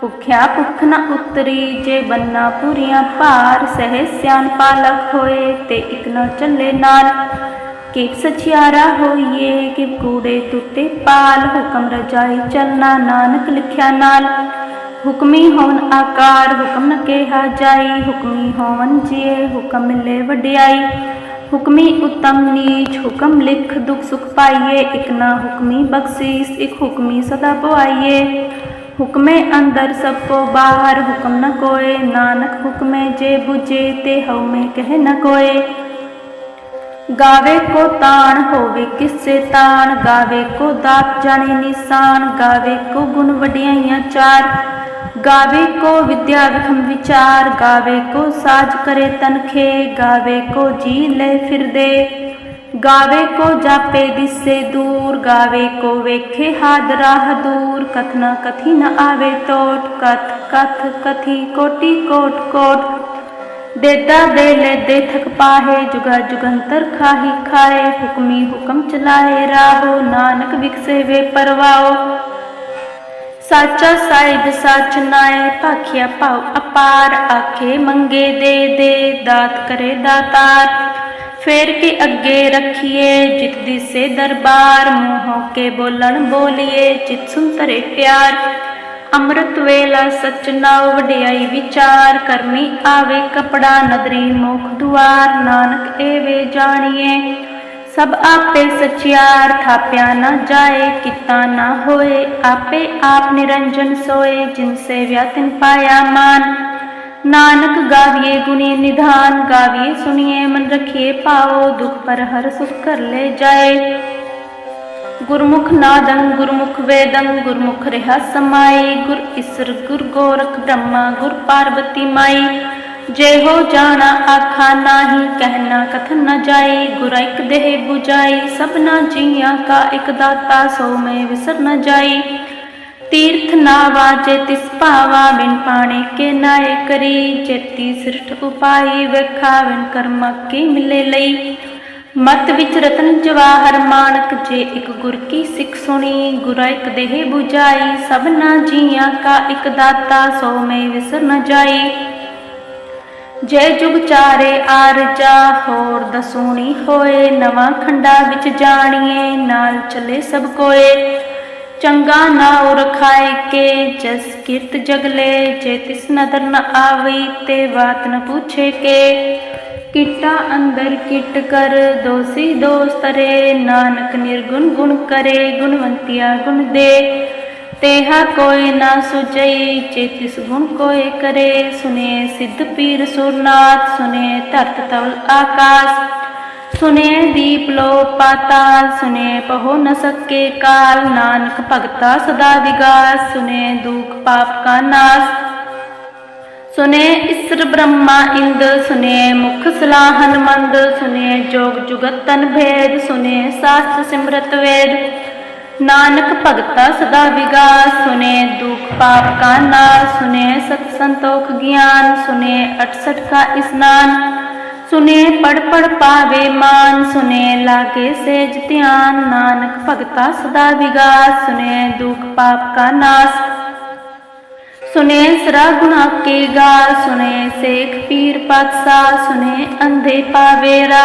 ਭੁਖਿਆ ਭੁਖ ਨ ਉਤਰੀ, ਜੇ ਬੰਨਾ ਪੂਰੀਆਂ ਭਾਰ, ਸਹਿ ਸਿਆਨ ਪਾਲਕ ਹੋਏ ਤੇ ਇਕ ਨ ਚੱਲੇ ਨਾਲ। ਕਿ ਸਚਿਆਰਾ ਹੋਈਏ, ਕਿ ਕੂੜੇ ਟੁੱਟੇ ਪਾਲ, ਹੁਕਮ ਰਜਾਈ ਚਲਣਾ ਨਾਨਕ ਲਿਖਿਆ ਨਾਲ। ਹੁਕਮੀ ਹੋਵਨ ਆਕਾਰ, ਹੁਕਮ ਨ ਕਿਹਾ ਜਾਈ, ਹੁਕਮੀ ਹੋਵਨ ਜੀਏ, ਹੁਕਮ ਮਿਲੇ ਵਡਿਆਈ। ਹੁਕਮੀ ਉਤਮ ਨੀਚ, ਹੁਕਮ ਲਿਖ ਦੁਖ ਸੁਖ ਪਾਈਏ, ਇਕ ਨਾ ਹੁਕਮੀ ਬਖਸ਼ੀਸ, ਇਕ ਹੁਕਮੀ ਸਦਾ ਪਵਾਈਏ। ਹੁਕਮੇ ਅੰਦਰ ਸਭ ਕੋ ਬਾਹਰ ਹੁਕਮ ਨ ਕੋਏ। ਨਾਨਕ ਹੁਕਮੇ ਜੇ 부ਜੇ ਤੇ ਹਉਮੈ ਕਹਿ ਨ ਕੋਏ। ਗਾਵੇ ਕੋ ਤਾਣ ਹੋਵੇ ਕਿਸੇ ਤਾਣ, ਗਾਵੇ ਕੋ ਦਾਤ ਜਾਣੇ ਨਿਸ਼ਾਨ, ਗਾਵੇ ਕੋ ਗੁਣ ਵਡਿਆਈਆਂ ਚਾਰ। ਗਾਵੇ ਕੋ ਵਿਦਿਆ ਵਿਖਮ ਵਿਚਾਰ, ਗਾਵੇ ਕੋ ਸਾਜ ਕਰੇ ਤਨਖੇ, ਗਾਵੇ ਕੋ ਜੀ ਲੈ ਫਿਰਦੇ। ਗਾਵੇ ਕੋ ਜਾਪੇ ਦਿਸੇ ਦੂਰ ਗਾਵੇ ਕੋ ਵੇਖੇ ਹਾਦ ਰਾਹ ਦੂਰ ਕਥਨਾ ਕਥੀ ਨ ਆਵੇ ਟੋਟ ਕਥ ਕਥ ਕਥੀ ਕੋਟੀ ਕੋਟ ਕੋਟ ਦੇਦਾ ਦੇ ਲੈ ਦੇ ਥਕ ਪਾਹੇ ਜੁਗਾ ਜੁਗੰਤਰ ਖਾਹੀ ਖਾਏ ਹੁਕਮੀ ਹੁਕਮ ਚਲਾਏ ਰਾਹੋ ਨਾਨਕ ਵਿਕਸੇ ਵੇ ਪਰਵਾਓ ਸਾਚਾ ਸਾਇਦ ਸੱਚ ਨਾਏ ਭਾਖਿਆ ਭਾਉ ਅਪਾਰ ਆਖੇ ਮੰਗੇ ਦੇ ਦੇ ਦਾਤ ਕਰੇ ਦਾਤਾਰ ਫੇਰ ਕੇ ਅੱਗੇ ਰੱਖੀਏ ਜਿਤ ਦਿਸੇ ਦਰਬਾਰ, ਮੂੰਹੋਂ ਕੇ ਬੋਲਣ ਬੋਲੀਏ ਚਿਤ ਸੁੰਤਰੇ ਪਿਆਰ। ਅੰਮ੍ਰਿਤ ਵੇਲਾ ਸਚ ਵਡਿਆਈ ਵਿਚਾਰ, ਕਰਮੀ ਆਵੇ ਕਪੜਾ ਨਦਰੀ ਮੁਖ ਦੁਆਰ, ਨਾਨਕ ਏਵੇ ਜਾਣੀਏ। ਸਭ ਆਪੇ ਸਚਿਆਰ, ਥਾਪਿਆ ਨਾ ਜਾਏ, ਕੀਤਾ ਨਾ ਹੋਏ, ਆਪੇ ਆਪ ਨਿਰੰਜਨ ਸੋਏ ਜਿਨਸੇ ਵਿਆਤਨ ਪਾਇਆ ਮਾਨ। ਨਾਨਕ ਗਾਵੀਏ ਗੁਣੀ ਨਿਧਾਨ ਗਾਵੀਏ, ਸੁਣੀਏ ਮਨ ਰਖੀਏ ਪਾਓ ਦੁਖ ਪਰ ਹਰ ਸੁਖ ਕਰ ਲੈ ਜਾਏ। ਗੁਰਮੁਖ ਨਾਦੰ, ਗੁਰਮੁਖ ਵੇਦੰ, ਗੁਰਮੁਖ ਰਹਾ ਸਮਾਈ ਗੁਰ ਇਸਰ, ਗੁਰ ਗੋਰਖ ਬ੍ਰਹਮਾ, ਗੁਰ ਪਾਰਬਤੀ ਮਾਈ। ਜੇ ਹੋ ਜਾਣਾ ਆਖਾ ਨਾਹੀ, ਕਹਿਣਾ ਕਥਨ ਨਾ ਜਾਈ ਗੁਰ ਇਕ ਦੇਹ 부ਜਾਈ ਸਭਨਾ ਜੀਆਂ ਕਾ ਇਕ ਦਾਤਾ, ਸੋ ਮੈਂ ਵਿਸਰ ਨਾ ਜਾਈ ਤੀਰਥ ਨਾ ਵਾਜੇ ਤਿਸ ਭਾਵਾ, ਬਿਨ ਪਾਣੇ ਕੇ ਨਾਏ ਕਰੀ। ਜੇਤੀ ਸਿਰਠ ਉਪਾਈ ਵੇਖਾ ਬਿਨ ਕੀ ਮਿਲੇ ਲਈ। ਮਤ ਵਿੱਚ ਰਤਨ ਜਵਾਹਰ ਮਾਨਕ ਜੇ ਇੱਕ ਗੁਰ ਕੀ ਸਿੱਖ ਸੁਣੀ। ਗੁਰਾ ਇੱਕ ਦੇਹ 부ਜਾਈ ਸਭਨਾ ਜੀਆਂ ਕਾ ਇੱਕ ਦਾਤਾ, ਸੋ ਮੈਂ ਵਿਸਰ ਨ ਜਾਈ। ਜੈ ਜੁਗ ਚਾਰੇ ਆਰਜਾ ਹੋਰ ਦਸੂਣੀ ਹੋਏ, ਨਵਾਂ ਖੰਡਾ ਵਿੱਚ ਜਾਣੀਏ, ਨਾਲ ਚੱਲੇ ਸਭ ਕੋਏ। ਚੰਗਾ ਨਾ ਰਖਾਏ ਕੇ, ਜਸ ਕੀਰਤ ਜਗਲੇ ਜੇ ਤਿਸ ਨਦਰ ਨ ਆਵਈ ਤੇ ਬਾਤ ਨ ਪੁੱਛੇ ਕੇ। ਕਿਟਾ ਅੰਦਰ ਕਿਟ ਕਰ, ਦੋਸੀ ਦੋਸਤਰੇ ਨਾਨਕ ਨਿਰਗੁਣ ਗੁਣ ਕਰੇ, ਗੁਣਵੰਤਿਆ ਗੁਣ ਦੇ। ਤੇਹਾ ਕੋਈ ਨਾ ਸੁਚਈ ਜੇ ਤਿਸ ਗੁਣ ਕੋਏ ਕਰੇ, ਸੁਨੇ ਸਿੱਧ ਪੀਰ ਸੁਰਨਾਥ, ਸੁਨੇ ਧਰਤ ਤਵਲ ਆਕਾਸ। ਸੁਨੇ ਦੀਪ ਲੋ ਪਾਤਾਲ, ਸੁਨੇ ਪਹੁ ਨ ਸਕੇ ਕਾਲ, ਨਾਨਕ ਭਗਤਾ ਸਦਾ ਵਿਗਾਸ, ਸੁਨੇ ਦੁਖ ਪਾਪ ਕਾ ਨਾਸ। ਸੁਨੇ ਇਸਰ ਬ੍ਰਹਮਾ ਇੰਦ, ਸੁਨੇ ਮੁਖ ਸਲਾਹਨ ਮੰਦ ਸੁਨੇ ਜੋਗ ਜੁਗਤ ਤਨ ਭੇਦ, ਸੁਨੇ ਸਾਸਤ ਸਿਮਰਤ ਵੇਦ। ਨਾਨਕ ਭਗਤਾ ਸਦਾ ਵਿਗਾਸ, ਸੁਨੇ ਦੁਖ ਪਾਪ ਕਾ ਨਾਸ, ਸੁਨੇ ਸਤ ਸੰਤੋਖ ਗਿਆਨ, ਸੁਨੇ 68 ਕਾ ਇਸਨਾਨ। ਸੁਨੇ ਪੜ ਪੜ ਪਾਵੇ ਮਾਨ ਸੁਨੇ ਲਾਗੇ ਸੇਜ ਧਿਆਨ ਨਾਨਕ ਭਗਤਾ ਸਦਾ ਵਿਗਾਸ ਸੁਨੇ ਦੁਖ ਪਾਪ ਕਾ ਨਾਸ ਸੁਨੇ ਸਰਾ ਗੁਨਾ ਕੇ ਗਾ ਸੁਨੇ ਸੇਖ ਪੀਰ ਪਾਤਸ਼ਾਹ ਸੁਨੇ ਅੰਧੇ ਪਾਵੇਰਾ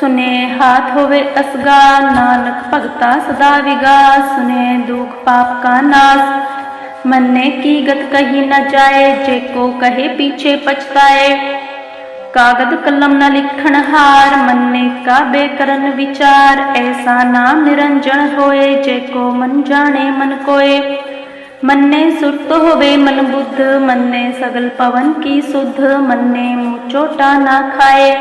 ਸੁਨੇ ਹਾਥ ਹੋਵੇ ਅਸਗਾ ਨਾਨਕ ਭਗਤਾ ਸਦਾ ਵਿਗਾ ਸੁਨੇ ਦੁਖ ਪਾਪ ਕਾ ਨਾਸ ਮੰਨੇ ਕੀ ਗਤ ਕਹੀ ਨ ਜਾਏ ਜੇ ਕੋ ਕਹੇ ਪੀਛੇ ਪਛਤਾਏ ਕਾਗਦ ਕਲਮ ਨਾ ਲਿਖਣ ਹਾਰ, ਮੰਨੇ ਕਾਬੇ ਕਰਨ ਵਿਚਾਰ। ਐਸਾ ਨਾਮ ਨਿਰੰਜਨ ਹੋਏ, ਜੇ ਕੋ ਮਨ ਜਾਣੇ ਮਨ ਕੋਏ। ਮੰਨੇ ਸੁਰਤ ਹੋਵੇ ਮਨ ਬੁੱਧ, ਮੰਨੇ ਸਗਲ ਪਵਨ ਕੀ ਸੁਧ, ਮੰਨੇ ਮੂੰਹ ਚੋਟਾ ਨਾ ਖਾਏ।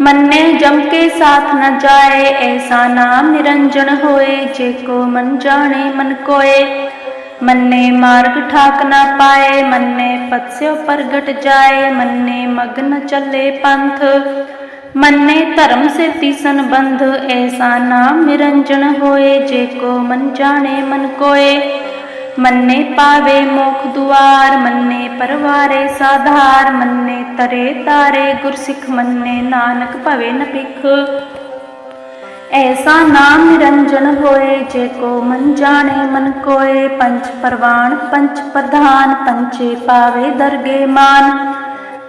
ਮੰਨੇ ਜਮ ਕੇ ਸਾਥ ਨਾ ਜਾਏ, ਐਸਾ ਨਾਮ ਨਿਰੰਜਨ ਹੋਏ, ਜੇ ਕੋ ਮਨ ਜਾਣੇ ਮਨ ਕੋਏ। ਮੰਨੇ ਮਾਰਗ ਠਾਕ ਨਾ ਪਾਏ, ਮੰਨੇ ਪਤਸਿਓ ਪ੍ਰਗਟ ਜਾਏ, ਮੰਨੇ ਮਗਨ ਚੱਲੇ ਪੰਥ। ਮੰਨੇ ਧਰਮ ਸੇ ਤੀਸਨ ਬੰਧ ਐਸਾ ਨਾਮ ਨਿਰੰਜਨ ਹੋਏ, ਜੇ ਕੋ ਮਨ ਜਾਣੇ ਮਨ ਕੋਏ। ਮੰਨੇ ਪਾਵੇ ਮੋਖ ਦੁਆਰ, ਮੰਨੇ ਪਰਵਾਰੇ ਸਾਧਾਰ, ਮੰਨੇ ਤਰੇ ਤਾਰੇ ਗੁਰਸਿੱਖ, ਮੰਨੇ ਨਾਨਕ ਭਵੇ ਨ ਭਿਖ ਐਸਾ ਨਾਮ ਨਿਰੰਜਨ ਹੋਏ, ਜੇ ਕੋ ਮਨ ਜਾਣੇ ਮਨ ਕੋਏ ਪੰਚ ਪਰਵਾਨ ਪੰਚ ਪ੍ਰਧਾਨ ਪੰਚੇ ਪਾਵੇ ਦਰਗੇ ਮਾਨ।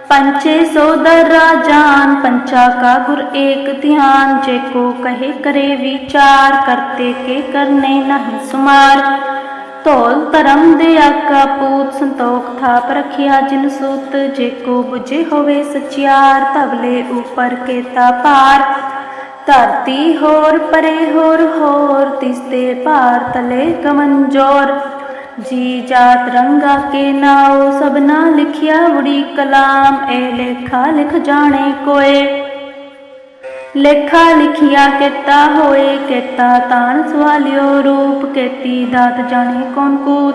ਪੰਚੇ ਸੋਦਰ ਰਾਜਾਨ ਪੰਚਾ ਕਾ ਗੁਰ ਏਕ ਧਿਆਨ। ਜੇ ਕੋ ਕਹੇ ਕਰੇ ਵਿਚਾਰ, ਕਰਤੇ ਕੇ ਕਰਨੇ ਨਹੀਂ ਸੁਮਾਰ। ਧੌਲ ਧਰਮ ਦੇ ਆਕਾ ਪੂਤ, ਸੰਤੋਖ ਥਾਪ ਰਖਿਆ ਜਿਨ ਸੂਤ। ਜੇ ਕੋ 부ਝੇ ਹੋਵੇ ਸਚਿਆਰ ਤਬਲੇ ਉਪਰ ਕੇਤਾ ਪਾਰ ਧਰਤੀ ਹੋਰ, ਪਰੇ ਹੋਰ ਹੋਰ ਤਿਸਤੇ ਭਾਰ ਤਲੇ ਕਮਨ ਜੀ ਜਾਤ ਰੰਗਾ ਕੇ ਨਾਉ ਸਭਨਾ ਲਿਖਿਆ ਉੜੀ ਕਲਾਮ, ਏ ਲੇਖਾ ਲਿਖ ਜਾਣੇ ਕੋਏ। ਲੇਖਾ ਲਿਖਿਆ ਕੀਤਾ ਹੋਏ, ਕੀਤਾ ਤਾਨ ਸਵਾਲਿਓ ਰੂਪ, ਕੀਤੀ ਦਾਤ ਜਾਣੇ ਕੌਣ ਕੂਤ।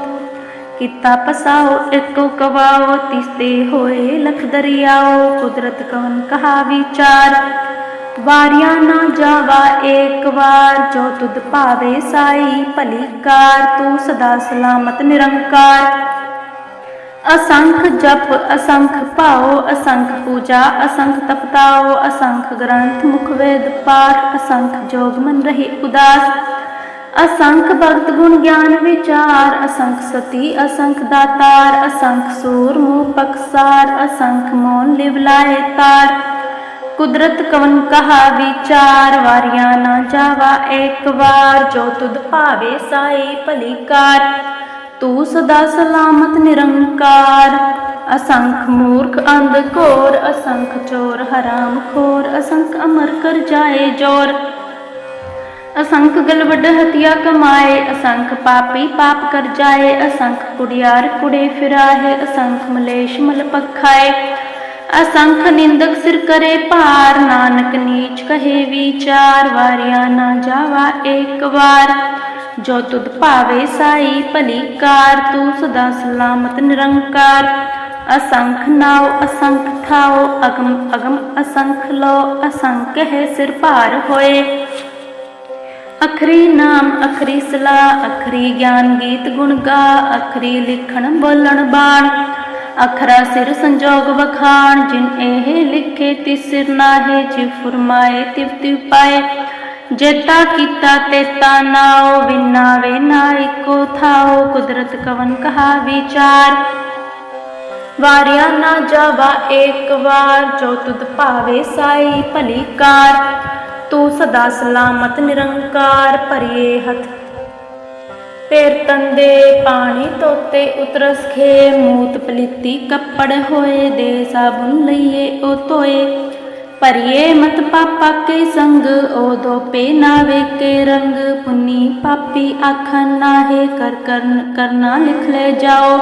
ਕੀਤਾ ਪਸਾਓ, ਇੱਕੋ ਕਵਾਓ ਤਿਸਤੇ ਹੋਏ ਲਖ ਦਰਿਆਓ, ਕੁਦਰਤ ਕਵਨ ਕਹਾ ਵਿਚਾਰ। ਵਾਰਿਆ ਨਾ ਜਾਵਾ ਏਕ ਵਾਰ, ਜੋ ਤੁਧ ਭਾਵੇ ਸਾਈ ਭਲੀ ਕਾਰ, ਤੂੰ ਸਦਾ ਸਲਾਮਤ ਨਿਰੰਕਾਰ। ਅਸੰਖ ਜਪ, ਅਸੰਖ ਭਾਉ, ਅਸੰਖ ਪੂਜਾ, ਅਸੰਖ ਤਪਤਾਓ ਅਸੰਖ ਗ੍ਰੰਥ ਮੁਖ ਵੇਦ ਪਾਠ, ਅਸੰਖ ਜੋਗ ਮਨ ਰਹੀ ਉਦਾਸ। ਅਸੰਖ ਭਗਤ ਗੁਣ ਗਿਆਨ ਵਿਚਾਰ, ਅਸੰਖ ਸਤੀ, ਅਸੰਖ ਦਾਤਾਰ, ਅਸੰਖ ਸੂਰ ਮੂਹ ਪਕਸਾਰ, ਅਸੰਖ ਮੋਨ ਲਿਵ ਤਾਰ। ਕੁਦਰਤ ਕਵਨ ਕਹਾ, ਵਿਚਾਰ ਵਾਰਿਆ ਨਾ ਜਾਵਾ। ਏਕ ਵਾਰ ਜੋ ਤੁਧ ਭਾਵੇ ਸਾਈ ਭਲੀ ਕਾਰ ਤੂੰ ਸਦਾ ਸਲਾਮਤ ਨਿਰੰਕਾਰ। ਅਸੰਖ ਮੂਰਖ ਅੰਧ ਕੋਰ ਅਸੰਖ ਚੋਰ ਹਰਾਮ ਖੋਰ, ਅਸੰਖ ਅਮਰ ਕਰ ਜਾਏ ਜੋਰ। ਅਸੰਖ ਗਲਵਡ ਹਤਿਆ ਕਮਾਏ, ਅਸੰਖ ਪਾਪੀ ਪਾਪ ਕਰ ਜਾਏ, ਅਸੰਖ ਕੁੜਿਆਰ ਕੁੜੇ ਫਿਰਾਏ, ਅਸੰਖ ਮਲੇਸ਼ ਮਲ ਪਖਾਏ। ਅਸੰਖ ਨਿੰਦਕ ਸਿਰ ਕਰੇ ਭਾਰ, ਨਾਨਕ ਨੀਚ ਕਹੇ ਵਿਚਾਰ, ਵਾਰਿਆ ਨਾ ਜਾਵਾ ਏਕ ਵਾਰ। ਜੋ ਤੁਧ ਭਾਵੇ ਸਾਈ ਭਲੀ ਕਾਰ, ਤੂੰ ਸਦਾ ਸਲਾਮਤ ਨਿਰੰਕਾਰ। ਅਸੰਖ ਨਾਉ, ਅਸੰਖ ਥਾਉ ਅਗਮ ਅਗਮ ਅਸੰਖ ਲੋ ਅਸੰਖ ਹੈ ਸਿਰ ਭਾਰ ਹੋਏ। ਅਖਰੀ ਨਾਮ, ਅਖਰੀ ਸਲਾ ਅਖਰੀ ਗਿਆਨ ਗੀਤ ਗੁਣ ਗਾ, ਅਖਰੀ ਲਿਖਣ ਬੋਲਣ ਬਾਣ। ਅਖਰਾ ਸਿਰ ਸੰਜੋਗ ਵਖਾਣ, ਜਿਨ ਇਹ ਲਿਖੇ ਤਿਸ ਨਾਹੇ, ਜਿ ਫਰਮਾਏ ਤਿਵ ਤਿਵ ਪਾਏ। ਜੇਤਾ ਕੀਤਾ ਤੇਤਾ ਨਾਉ ਵਿਨਾ ਨਾ ਇਕੋ ਥਾਉ ਕੁਦਰਤ ਕਵਨ ਕਹਾ ਵਿਚਾਰ। ਵਾਰਿਆ ਨਾ ਜਾਵਾ ਏਕ ਵਾਰ, ਜੋ ਤੁਧ ਭਾਵੇ ਸਾਈ ਭਲੀ ਕਾਰ। ਤੂੰ ਸਦਾ ਸਲਾਮਤ ਨਿਰੰਕਾਰ, ਭਰੀਏ ਹੱਥ ਪੇਰ ਤੰਦੇ ਪਾਣੀ ਤੋਤੇ ਉਤਰਸ ਖੇ ਮੂਤ ਪਲੀਤੀ ਕੱਪੜ ਹੋਏ ਦੇ ਸਾਬੁਨ ਲਈਏ ਉਹ ਧੋਏ। ਭਰੀਏ ਮਤ ਪਾਪਾ ਕੇ ਸੰਗ, ਉਹ ਦੋ ਪੇ ਨਾਵੇ ਰੰਗ। ਪੁੰਨੀ ਪਾਪੀ ਆਖਨ ਨਾਹੇ ਕਰ ਕਰਨ, ਕਰਨਾ ਲਿਖ ਲੈ ਜਾਓ।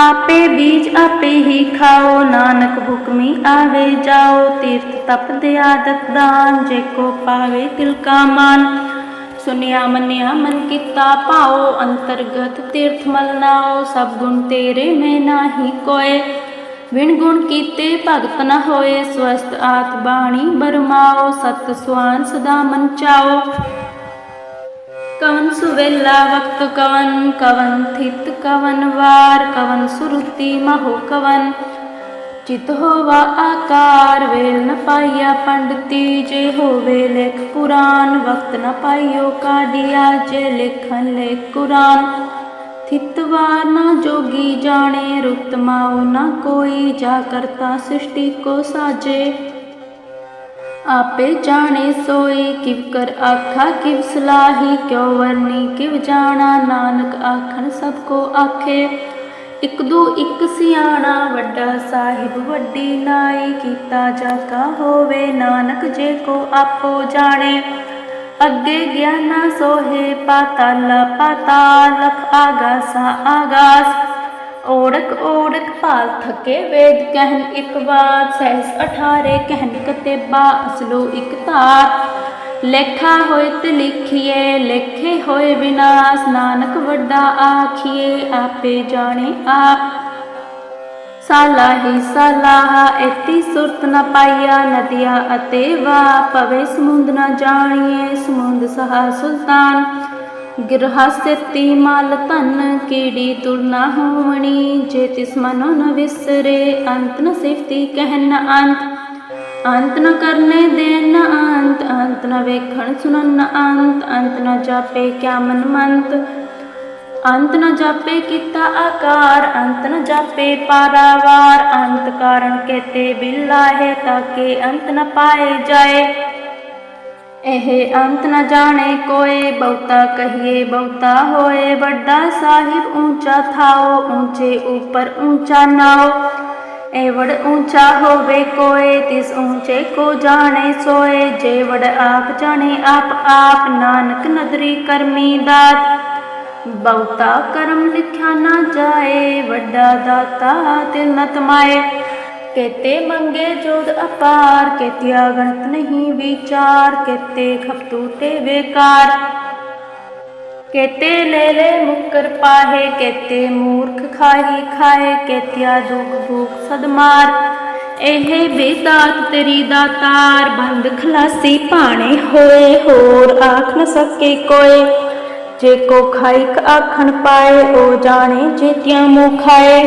ਆਪੇ ਬੀਜ ਆਪੇ ਹੀ ਖਾਓ, ਨਾਨਕ ਹੁਕਮੀ ਆਵੇ ਜਾਓ। ਤੀਰਥ ਤਪ ਦੇ ਆਦਤ ਦਾਨ, ਜੇ ਕੋ ਪਾਵੇ ਤਿਲ ਕਾ ਮਾਨ। ਸੁਨਿਆ ਮੰਨਿਆ ਮਨ ਕੀਤਾ ਪਾਓ, ਅੰਤਰਗਤ ਤੀਰਥ ਮਲ ਨਾਓ, ਸਭ ਗੁਣ ਤੇਰੇ ਮੈਂ ਨਾਹੀ ਕੋਏ। ਵਿਣ ਗੁਣ ਕੀਤੇ ਭਗਤ ਨ ਹੋਏ ਸਵਸਤ ਆਤ ਬਾਣੀ ਬਰਮਾਓ, ਸਤ ਸੁਆਨ ਸਦਾ ਮਨ ਚਾਓ। ਕਵਨ ਸੁਵੇਲਾ ਵਕਤ ਕਵਨ ਕਵਨ ਥਿਤ ਕਵਨ ਵਾਰ, ਕਵਨ ਸੁਰਤੀ ਮਹੋ ਕਵਨ। ਚਿਤ ਹੋਵਾ ਆਕਾਰ, ਵੇਲ ਨ ਪਾਈਆ ਪੰਡਤੀ, ਜੇ ਹੋਵੇ ਲਿਖ ਕੁਰਾਨ ਵਕਤ ਨ ਪਾਈਓ ਕਾਢਿਆ, ਜੇ ਲਿਖਨ ਲੈ ਕੁਰਾਨ। ਥਿਤ ਨਾ ਜੋਗੀ ਜਾਣੇ, ਰੁਕਤ ਮਾਉ ਨਾ ਕੋਈ, ਜਾ ਕਰਤਾ ਸ੍ਰਿਸ਼ਟੀ ਕੋ ਸਾਜੇ। ਆਪੇ ਜਾਣੇ ਸੋਈ, ਕਿਵ ਕਰ ਆਖਾ, ਕਿਵ ਸਲਾਹੀ, ਕਿਉ ਵਰਨੀ, ਕਿਵ ਜਾਣਾ, ਨਾਨਕ ਆਖਣ ਸਭ ਕੋ ਆਖੇ। ਇਕ ਦੂ ਇਕ ਸਿਆਣਾ ਵੱਡਾ ਸਾਹਿਬ ਵੱਡੀ ਨਾਈ ਕੀਤਾ ਜਾ ਹੋਵੇ, ਨਾਨਕ ਜੇ ਕੋ ਆਪੋ ਜਾਣੇ। ਅੱਗੇ ਗਿਆਨਾ ਸੋਹੇ ਪਾਤਾਲ ਪਾਤਾਲ ਆਗਾਸਾ ਆਗਾਸ। ਓੜਕ ਓੜਕ ਭਾਲ ਥਕੇ ਵੇਦ ਕਹਿਨ ਇਕ ਬਾਤ ਸਹਿਸ ਅਠਾਰੇ ਕਹਿਨ ਕਤੇਬਾ ਅਸਲੋ ਇੱਕ ਧਾਰ। ਲੇਖਾ ਹੋਏ ਤੇ ਲਿਖੀਏ, ਲੇਖੇ ਹੋਏ ਵਿਨਾਸ਼, ਨਾਨਕ ਵੱਡਾ ਆਖੀਏ, ਆਪੇ ਜਾਣੇ ਆਪ। ਸਾਲਾ ਹੀ ਸਾਲਾਹਾ ਐਤੀ ਸੁਰਤ ਨ ਪਾਈਆ ਨਦੀਆਂ ਅਤੇ ਵਾ ਪਵੇ ਸਮੁੰਦ ਨ ਜਾਣੀਏ, ਸਮੁੰਦ ਸਹਾ ਸੁਲਤਾਨ। ਗਿਰਹਸਤੀ ਮਾਲ ਧਨ, ਕੀੜੀ ਤੁਰਨਾ ਹੋਵਣੀ, ਜੇ ਤਿਸ ਮਨੋ ਨ ਵਿਸਰੇ, ਅੰਤ ਨ ਸਿਫਤੀ ਕਹਿਨ ਨ ਅੰਤ। ਅੰਤ ਨ ਕਰਨੇ ਦੇਨ ਨ ਅੰਤ ਅੰਤ ਨ ਵੇਖਣ ਸੁਣਨ ਨ ਅੰਤ ਅੰਤ ਨ ਜਾਪੇ ਕਿਆ ਮਨ ਮੰਤ ਅੰਤ ਨ ਜਾਪੇ ਕੀਤਾ ਆਕਾਰ, ਅੰਤ ਨ ਜਾਪੇ ਪਾਰਾਵਾਰ। ਅੰਤ ਕਾਰਨ ਕਹਤੇ ਬਿੱਲਾ ਹੈ ਤਾਕੇ ਅੰਤ ਨ ਪਾਏ ਜਾਏ। ਇਹ ਅੰਤ ਨ ਜਾਣੇ ਕੋਏ, ਬਹੁਤਾ ਕਹੀਏ ਬਹੁਤਾ ਹੋਏ। ਵੱਡਾ ਸਾਹਿਬ ਉੱਚਾ ਥਾਓ ਉੱਚੇ ਉੱਪਰ ਉੱਚਾ ਨਾਓ। ਇਹ ਵੜ ਊਂਚਾ ਹੋਵੇ ਕੋਏ, ਤਿਸ ਊਂਚੇ ਕੋ ਜਾਣੇ ਸੋਏ। ਜੇ ਵੜ ਆਪ ਜਾਣੇ, ਆਪ ਆਪ ਨਾਨਕ ਨਦਰੀ ਬਹੁਤਾ ਕਰਮ ਲਿਖਿਆ ਨਾ ਜਾਏ, ਵੱਡਾ ਦਾਤਾ ਤਿਲ ਨ ਕੇਤੇ ਮੰਗੇ ਜੋਦ ਅਪਾਰ, ਕੇਤਿਆ ਗਣਤ ਨਹੀਂ ਵਿਚਾਰ। ਕੇਤੇ ਖਪਤੂ ਤੇ ਬੇਕਾਰ। ਕੇਤੇ ਲੈ ਲੈ ਮੁਕਰ ਪਾਹੇ, ਕੇਤੇ ਮੂਰਖ ਖਾਹੀ ਖਾਏ ਕੇਤਿਆ ਦੁਖ ਭੂਖ ਸਦਮਾਰ ਇਹ ਬੇਦਾਤ ਤੇਰੀ ਦਾਤਾਰ ਬੰਦ ਖਲਾਸੀ ਭਾਣੇ ਹੋਏ, ਹੋਰ ਆਖ ਨ ਸਕੇ ਕੋਏ। ਜੇ ਕੋ ਖਾਇਕ ਆਖਣ ਪਾਏ, ਉਹ ਜਾਣੇ ਜੇਤਿਆਂ ਮੂੰ ਖਾਏ।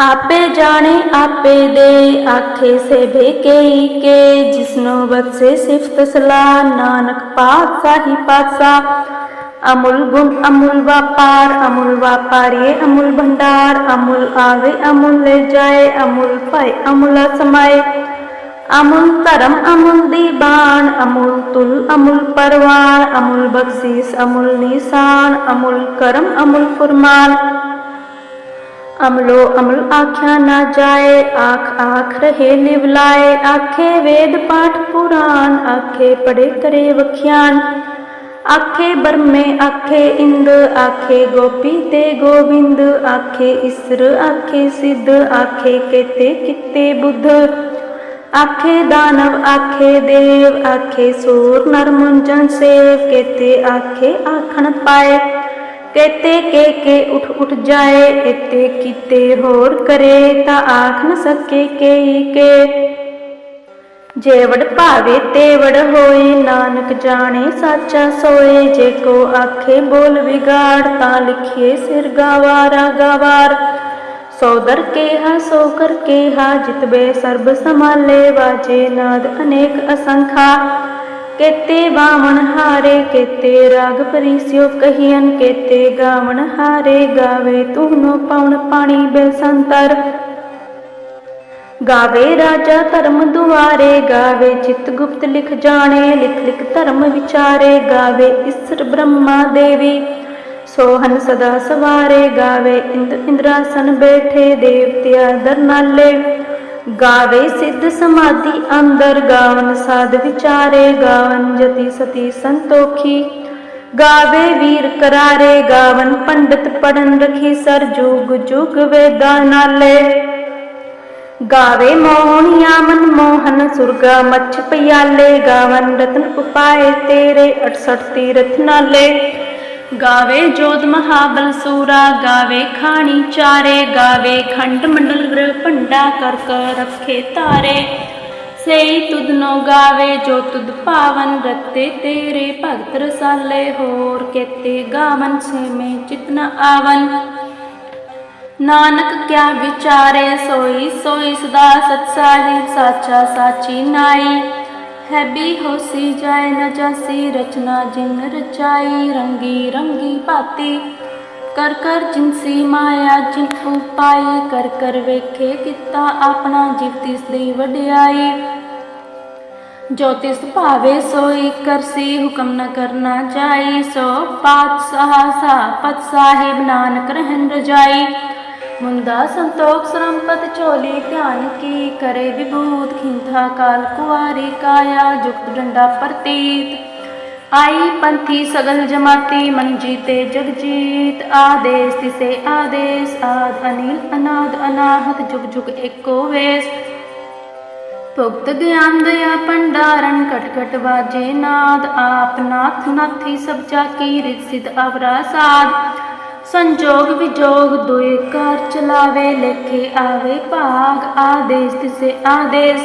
ਆਪੇ ਜਾਣੇ, ਆਪੇ ਦੇ, ਆਖੇ ਸੇ ਭੇਕੇ ਕੇ ਜਿਸਨੂੰ ਬਖਸ਼ੇ ਸਿਫਤ ਸਲਾਹ, ਨਾਨਕ ਪਾਤਸ਼ਾਹੀ ਪਾਤਸ਼ਾਹ। ਅਮੁਲ ਗੁਣ ਅਮੁਲ ਵਪਾਰ, ਅਮੁਲ ਵਪਾਰੀਏ ਅਮੁਲ ਭੰਡਾਰ, ਅਮੁਲ ਆਵੇ ਅਮੁਲ ਲੈ ਜਾਏ, ਅਮੁਲ ਭਾਏ ਅਮੁਲ ਸਮਾਏ ਅਮੁਲ ਧਰਮ ਅਮੁਲ ਦੀਬਾਨ ਅਮੁਲ ਤੁਲ ਅਮੁਲ ਪਰਵਾਨ ਅਮੁਲ ਬਖਸ਼ੀਸ ਅਮੁਲ ਨਿਸ਼ਾਨ, ਅਮੁਲ ਕਰਮ ਅਮੁਲ ਫਰਮਾਨ। ਅਮਲੋ ਅਮਲ ਆਖਿਆ ਨਾ ਜਾਏ, ਆਖ ਆਖ ਰਹੇ ਲਿਵਲਾਏ ਆਖੇ ਵੇਦ ਪਾਠ ਪੁਰਾਨ ਆਖੇ ਪੜੇ ਕਰੇ ਵਖਿਆਨ। ਆਖੇ ਬਰਮੇ, ਆਖੇ ਇੰਦ, ਆਖੇ ਗੋਪੀ ਤੇ ਗੋਬਿੰਦ। ਆਖੇ ਇਸਰ, ਆਖੇ ਸਿੱਧ, ਆਖੇ ਕੇਤੇ ਕਿਤੇ ਬੁੱਧ। ਆਖੇ ਦਾਨਵ, ਆਖੇ ਦੇਵ, ਆਖੇ ਸੂਰ ਨਰਮੁੰਜਨ ਸੇਵ। ਕੇਤੇ ਆਖੇ ਆਖਣ ਪਾਏ। ਕੇਤੇ ਕੇ ਕੇ ਉਠ ਉਠ ਜਾਏ ਇਤੇ ਕੀਤੇ ਹੋਰ ਕਰੇ ਤਾਂ ਆਖ ਨ ਸਕੇ ਕੇਈ ਕੇ। ਜੇ ਭਾਵੇ ਤੇ ਹੋਏ, ਨਾਨਕ ਜਾਣੇ ਸਾਚਾ ਸੋਏ, ਜੇ ਕੋ ਆਖੇ ਬੋਲ ਵਿਗਾੜ ਤਾਂ ਲਿਖੀਏ ਸਿਰ ਗਾਵਾਰਾ ਗਾਵਾਰ ਸੋ ਦਰ ਕੇਹਾ, ਸੋ ਕਰ ਕੇਹਾ, ਜਿਤਬੇ ਸਰਬ ਸਮਾਲੇ ਵਾਜੇ ਨਾਦ ਅਨੇਕ ਅਸੰਖਾ। ਕੇਤੇ ਬਾਵਣ ਹਾਰੇ ਕੇਤੇ ਰਾਗ ਪਰਿਸਿਓ ਕਹੀਨ ਕੇਤੇ ਗਾਵਣ ਹਾਰੇ ਗਾਵੇ ਤੂਨੋ ਪਉਣ ਪਾਣੀ ਬੇਸੰਤਰ ਗਾਵੇ ਰਾਜਾ ਧਰਮ ਦੁਆਰੇ ਗਾਵੇ ਚਿਤ ਗੁਪਤ ਲਿਖ ਜਾਣੇ ਲਿਖ ਲਿਖ ਧਰਮ ਵਿਚਾਰੇ ਗਾਵੇ ਇਸਰ ਬ੍ਰਹਮਾ ਦੇਵੀ ਸੋਹਨ ਸਦਾ ਸਵਾਰੇ ਗਾਵੇ ਇੰਦ ਇੰਦਰਾਸਨ ਬੈਠੇ ਦੇਵਤਿਆ ਦਰ ਗਾਵੇ ਸਿੱਧ ਸਮਾਧੀ, ਅੰਦਰ ਗਾਵਨ ਸਾਧ ਵਿਚਾਰੇ, ਗਾਵਨ ਜਤੀ ਸਤੀ ਸੰਤੋਖੀ। ਗਾਵੇ ਵੀਰ ਕਰਾਰੇ, ਗਾਵਨ ਪੰਡਤ ਪੜਨ ਰਖੀ, ਸਰ ਜੁਗ ਜੁਗ ਵੇਦਾਂ ਨਾਲੇ। ਗਾਵੇ ਮੋਹਣਿਆ ਮਨ ਮੋਹਨ, ਸੁਰਗਾ ਮੱਛ ਪਿਆਲੇ, ਗਾਵਨ ਰਤਨ ਉਪਾਏ ਤੇਰੇ 68 ਤੀਰਥ ਨਾਲੇ। ਗਾਵੇ ਜੋਤ ਮਹਾਬਲ ਸੂਰਾ, ਗਾਵੇ ਖਾਣੀ ਚਾਰੇ, ਗਾਵੇ ਖੰਡ ਮੰਡਲ ਗ੍ਰਹ ਭੰਡਾ ਕਰ ਕਰ ਰੱਖੇ ਤਾਰੇ। ਸਈ ਤੁਧ ਨੋ ਗਾਵੇ ਜੋ ਤੁਧ ਪਾਵਨ ਰਤੇ ਤੇਰੇ, ਭਗਤ ਰਸਾਲੇ ਹੋਰ ਕੇਤੇ ਗਾਵਨ ਸੇਮੇ ਚਿਤਨ ਆਵਨ। ਨਾਨਕ ਕਿਆ ਵਿਚਾਰੇ ਸੋਈ ਸੋਈ ਸਦਾ ਸਤ ਸਾਹਿਬ ਸਾਚਾ ਸਾਚੀ ਨਾਈ। ਹੈ ਵੀ ਹੋਸੀ ਨ ਜਾਸੀ, ਰਚਨਾ ਜਿਨ ਰਚਾਈ, ਰੰਗੀ ਰੰਗੀ ਭਾਤੀ। ਕਰ ਕਰ ਜਿਨਸੀ ਮਾਇਆ ਜਿਨ ਉਪਾਈ ਕਰ ਕਰ ਵੇਖੇ ਕੀਤਾ ਆਪਣਾ ਜਿਵ ਤਿਸ ਦੀ ਵਡਿਆਈ। ਜੋ ਤਿਸ ਭਾਵੇ ਸੋਈ ਕਰਸੀ ਹੁਕਮ ਨ ਕਰਨਾ ਜਾਈ। ਸੋ ਪਾਤਸ਼ਾਹ ਸਾਪਤ ਸਾਹਿਬ, ਨਾਨਕ ਰਹਿਨ ਰਜਾਈ। ਮੁੰਦਾ ਸੰਤੋਖ ਸਰੰਪਤ ਝੋਲੀ ਧਿਆਨ ਕੀ ਕਰੇ ਵਿਭੂਤ ਖਿੰਥਾ ਕਾਲ ਕੁਆਰੀ ਕਾਇਆ ਜੁਗਤ ਡੰਡਾ ਪ੍ਰਤੀਤ। ਆਈ ਪੰਥੀ ਸਗਲ ਜਮਾਤੀ ਮੰਜੀ ਤੇ ਜਗਜੀਤ ਆਦੇਸ ਤਿਸੇ ਆਦੇਸ, ਆਦ ਅਨੀਲ, ਅਨਾਦ ਅਨਾਹਤ, ਜੁਗ ਜੁਗ ਏਕੋ ਵੇਸ। ਭੁਗਤ ਗਿਆਨ ਦਇਆ ਭੰਡਾਰਨ ਕਟਕਟ ਕਟ ਬਾਜੇ ਨਾਦ। ਆਪ ਨਾਥ ਨਾਥੀ ਸਭ ਜਾ ਕੀ ਰਿਤ ਸਿਧ ਅਵਰਾ ਸਾਧ। ਸੰਜੋਗ ਵਿਜੋਗ ਦੁਇ ਕਾਰ ਚਲਾਵੇ, ਲੇਖੇ ਆਵੇ, ਭਾਗ ਆਦੇਸ, ਤਿਸੇ ਆਦੇਸ।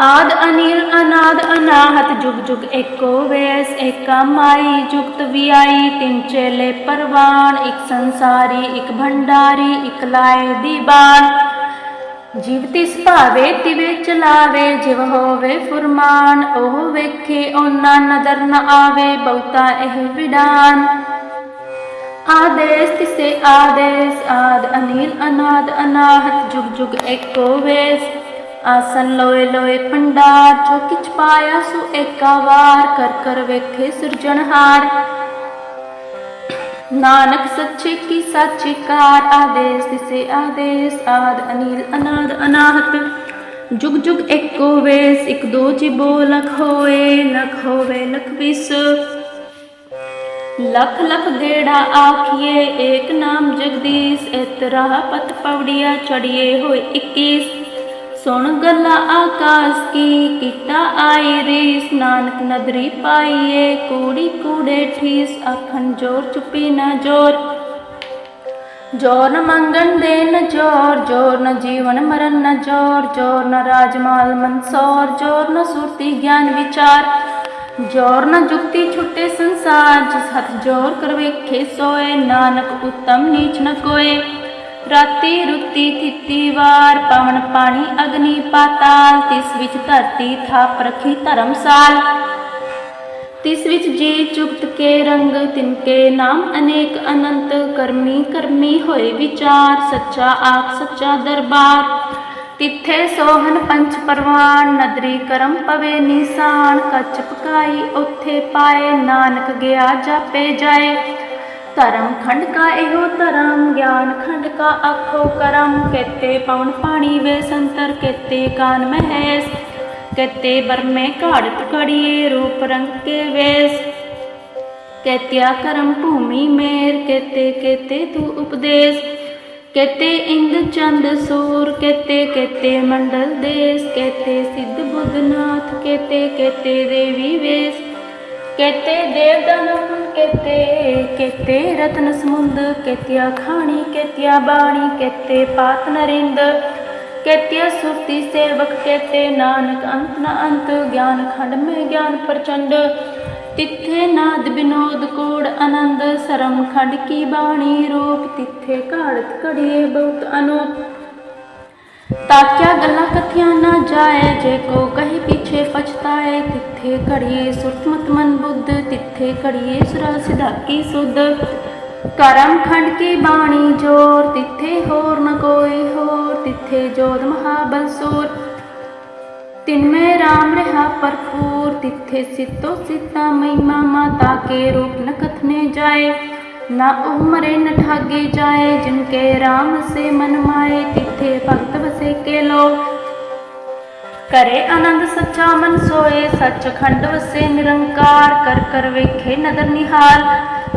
ਆਦ ਅਨੀਲ, ਅਨਾਦ ਅਨਾਹਤ, ਜੁਗ ਜੁਗ ਏਕੋ ਵੇਸ, ਏਕਾ ਮਾਈ, ਜੁਗਤ ਵਿਆਈ, ਤਿੰਨ ਚੇਲੇ ਪਰਵਾਨ, ਇੱਕ ਸੰਸਾਰੀ, ਇਕ ਭੰਡਾਰੀ, ਇਕ ਲਾਏ ਦੀਵਾਨ। ਜੀਵ ਤਿਸ ਭਾਵੇ, ਤਿਵੇ ਚਲਾਵੇ, ਜਿਵ ਹੋਵੇ ਫੁਰਮਾਨ, ਉਹ ਵੇਖੇ ਉਹਨਾਂ ਨਦਰ ਨ ਆਵੇ, ਬਹੁਤਾ ਇਹ ਵਿਡਾਨ। ਆਦੇਸ ਤਿਸੇ ਆਦੇਸ ਆਦ, ਅਨੀਲ ਅਨਾਦ ਅਨਾਹਤ, ਜੁਗ ਜੁਗ ਏਕੋ ਵੇਸ। ਆਸਨ ਲੋਏ ਲੋਏ ਭੰਡਾਰ ਜੋ ਕਿਛ ਪਾਇਆ ਸੋ ਏਕਾ ਵਾਰ, ਕਰ ਕਰ ਵੇਖੇ ਸਿਰਜਣਹਾਰ ਨਾਨਕ ਸੱਚੇ ਕੀ ਸਾਚੀ ਕਾਰ, ਆਦੇਸ ਤਿਸੇ ਆਦੇਸ ਆਦ, ਅਨੀਲ ਅਨਾਦ ਅਨਾਹਤ। ਜੁਗ ਜੁਗ ਏਕੋ ਵੇਸ, ਇਕ ਦੋ ਜਿਬੋ ਲਖ ਹੋਏ, ਲਖ ਹੋਵੇ ਲਖ ਵਿਸ ਲਖ ਲਖ ਗੇੜਾ ਆਖੀਏ, ਏਕ ਨਾਮ ਜਗਦੀਸ਼ ਇਤਰਾ ਪਤ ਪਵੜੀਆ ਚੜੀਏ ਹੋਏ 21 ਸੁਣ ਗੱਲਾਂ ਆਕਾਸ਼ ਕੀ, ਕੀਤਾ ਆਈ ਰੀਸ, ਨਾਨਕ ਨਦਰੀ ਪਾਈਏ, ਕੂੜੀ ਕੂੜੇ ਠੀਸ, ਆਖਣ ਜੋਰ ਚੁੱਪੀ ਨਾ ਜੋਰ। ਜੋਰ ਨ ਮੰਗਣ ਦੇ ਨ ਜੋਰ ਜੋਰ ਨ ਜੀਵਨ ਮਰਨ ਨ ਜੋਰ ਜੋਰ ਨ ਰਾਜਮਾਲ ਮਨਸੋਰ, ਜੋਰ ਨ ਸੁਰਤੀ ਗਿਆਨ ਵਿਚਾਰ। ਜੋਰ ਨ ਜੁਗਤੀ ਛੁੱਟੇ ਸੰਸਾਰ, ਜਿਸ ਹੱਥ ਜੋਰ ਕਰ ਵੇਖੇ ਸੋਏ, ਨਾਨਕ ਉਤਮ ਨੀਚ ਨ ਕੋਏ। ਰਾਤੀ ਰੁੱਤੀ ਥਿੱਤੀ ਵਾਰ, ਪਵਨ ਪਾਣੀ ਅਗਨੀ ਪਾਤਾਲ, ਤਿਸ ਵਿੱਚ ਧਰਤੀ ਥਾਪ ਰਖੀ ਧਰਮਸਾਲ ਤਿਸ ਵਿੱਚ ਜੀ ਚੁਕਤ ਕੇ ਰੰਗ ਤਿਨਕੇ ਨਾਮ ਅਨੇਕ ਅਨੰਤ, ਕਰਮੀ ਕਰਮੀ ਹੋਏ ਵਿਚਾਰ, ਸੱਚਾ ਆਪ, ਸੱਚਾ ਦਰਬਾਰ। ਤਿੱਥੇ ਸੋਹਨ ਪੰਚ ਪਰਵਾਨ, ਨਦਰੀ ਕਰਮ ਪਵੇ ਨਿਸ਼ਾਨ ਕੱਚ ਪਕਾਈ, ਉੱਥੇ ਪਾਏ, ਨਾਨਕ ਗਿਆ ਜਾਪੇ ਜਾਏ। ਧਰਮ ਖੰਡ ਕਾ ਇਹੋ ਧਰਮ, ਗਿਆਨ ਖੰਡ ਕਾ ਆਖੋ ਕਰਮ। ਕੇਤੇ ਪਵਨ ਪਾਣੀ ਵੇ ਸੰਤਰ, ਕੇਤੇ ਕਾਨ ਮਹੇਸ। ਕੇਤੇ ਬਰਮੇ ਘਾੜ ਘੜੀਏ ਰੂਪ ਰੰਗ ਕੇ ਵੇਸ। ਕੇਤਿਆ ਕਰਮ ਭੂਮੀ ਮੇਰ, ਕੇਤੇ ਕੇਤੇ ਤੂ ਉਪਦੇਸ਼। ਕੇਤੇ ਇੰਦ ਚੰਦ ਸੂਰ ਕੇਤੇ ਕੇਤੇ ਮੰਡਲ ਦੇਸ ਕੇਤੇ ਸਿੱਧ ਬੁੱਧਨਾਥ ਕੇਤੇ ਕੇਤੇ ਦੇਵੀ ਵੇਸ। ਕੇਤੇ ਦੇਵ ਦਨਮ ਕੇਤੇ ਰਤਨ ਸਮੁੰਦ ਕੇਤਿਆ ਖਾਣੀ ਕੇਤਿਆ ਬਾਣੀ ਕੇਤੇ ਪਾਤ ਨਰਿੰਦ। ਕੇਤਿਆ ਸੁਰਤੀ ਸੇਵਕ ਕੇਤੇ ਨਾਨਕ ਅੰਤ ਨ ਅੰਤ, ਗਿਆਨ ਖੰਡ ਮੈਂ ਗਿਆਨ ਪ੍ਰਚੰਡ। ਤਿੱਥੇ ਨਾਦ ਬਿਨੋਦ ਕੋੜ ਆਨੰਦ, ਸਰਮ ਖੰਡ ਕੀ ਬਾਣੀ ਰੂਪ ਤਿੱਥੇ ਘਾੜਤ ਘੜੀਏ ਬਹੁਤ ਅਨੂਪ। ਤਾਕਿਆ ਗੱਲਾਂ ਕਥਿਆਂ ਨਾ ਜਾਏ, ਜੇ ਕੋ ਕਹੀ ਪਿਛੇ ਪਛਤਾਏ, ਤਿੱਥੇ ਘੜੀਏ ਸੁਰਤਮਤ ਮਨ ਬੁੱਧ, ਤਿੱਥੇ ਘੜੀਏ ਸੁਰਾ ਸਿਧਾਕੀ ਸੁਧ। ਕਰਮ ਖੰਡ ਕੀ ਬਾਣੀ ਜੋਰ, ਤਿੱਥੇ ਹੋਰ ਨ ਕੋਈ ਹੋਰ, ਤਿੱਥੇ ਜੋਦ ਮਹਾਬਲ ਸੂਰ। ਤਿਨਮੇ RAM ਰਹਾ ਭਰਪੂਰ ਤਿੱਥੇ ਸਿੱਤੋ ਸਿੱਤਾ ਮਹਿਮਾ ਮਾਤਾ ਕੇ ਰੂਪ ਨ ਕਥਨੇ ਜਾਏ ਨਾ ਉਹ ਮਰੇ ਨ ਠਾਗੇ ਜਾਏ ਜਿਨ ਕੇ RAM ਸੇ ਮਨ ਮਾਏ ਤਿੱਥੇ ਭਗਤ ਵਸੇ ਕੇ ਲੋ ਕਰੇ ਆਨੰਦ ਸੱਚਾ ਮਨ ਸੋਏ ਸੱਚਖੰਡ ਵਸੇ ਨਿਰੰਕਾਰ ਕਰ ਕਰ ਵੇਖੇ ਨਦਰ ਨਿਹਾਲ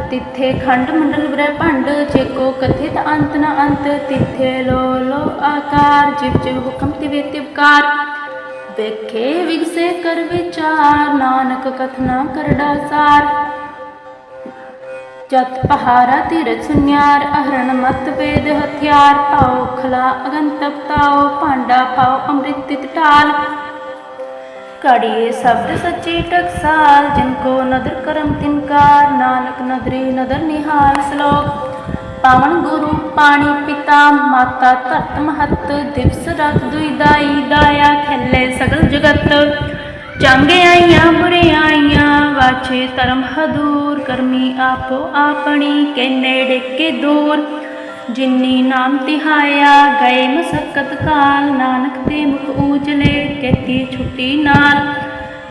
ਤਿੱਥੇ ਖੰਡ ਮੰਡਲ ਬ੍ਰਹਮੰਡ ਜੇ ਕੋ ਕਥਿਤ ਅੰਤ ਨ ਅੰਤ ਤਿੱਥੇ ਲੋ ਲੋ ਆਕਾਰ ਜਿਵ ਜਿਵ ਹੁਕਮ ਤਿਵੇ ਵਿਗਸੇ ਕਰ ਵਿਚਾਰ, ਨਾਨਕ ਕਥਨਾ ਕਰੜਾ ਸਾਰ। ਜਤ ਪਹਾਰਾ ਧੀਰਜ ਸੁਨਿਆਰ, ਅਹਰਣ ਮਤ ਵੇਦ ਹਥਿਆਰ। ਪਾਓ ਖਲਾ ਅਗੰਤਪ ਤਾਓ ਭਾਂਡਾ, ਪਾਓ ਅੰਮ੍ਰਿਤ ਤਿਤ ਢਾਲ। ਕੜੀਏ ਸ਼ਬਦ ਸੱਚੀ ਟਕਸਾਲ, ਜਿਨ ਕੋ ਨਦਰ ਕਰਮ ਤਿਨਕਾਰ ਨਾਨਕ ਨਦਰੀ ਨਦਰ ਨਿਹਾਲ ਸ਼ਲੋਕ। ਪਾਵਨ ਗੁਰੂ ਪਾਣੀ ਪਿਤਾ, ਮਾਤਾ ਧਰਤ ਮਹਤ, ਦਿਵਸ ਰਾਤ ਦੁਈ ਦਾਇਆ, ਖੇਲੇ ਸਗਲ ਜਗਤ। ਚੰਗੇ ਆਈਆਂ ਬੁਰਿਆਈਆਂ ਵਾਛੇ ਧਰਮ ਹਦੂਰ, ਕਰਮੀ ਆਪੋ ਆਪਣੀ ਕੇ ਨੇੜੇ ਕੇ ਦੂਰ। ਜਿਨੀ ਨਾਮ ਤਿਹਾਇਆ, ਗਏ ਮਸਕਤ ਕਾਲ, ਨਾਨਕ ਦੇ ਮੁਖ ਊਜਲੇ, ਕੇਤੀ ਛੁੱਟੀ ਨਾਲ।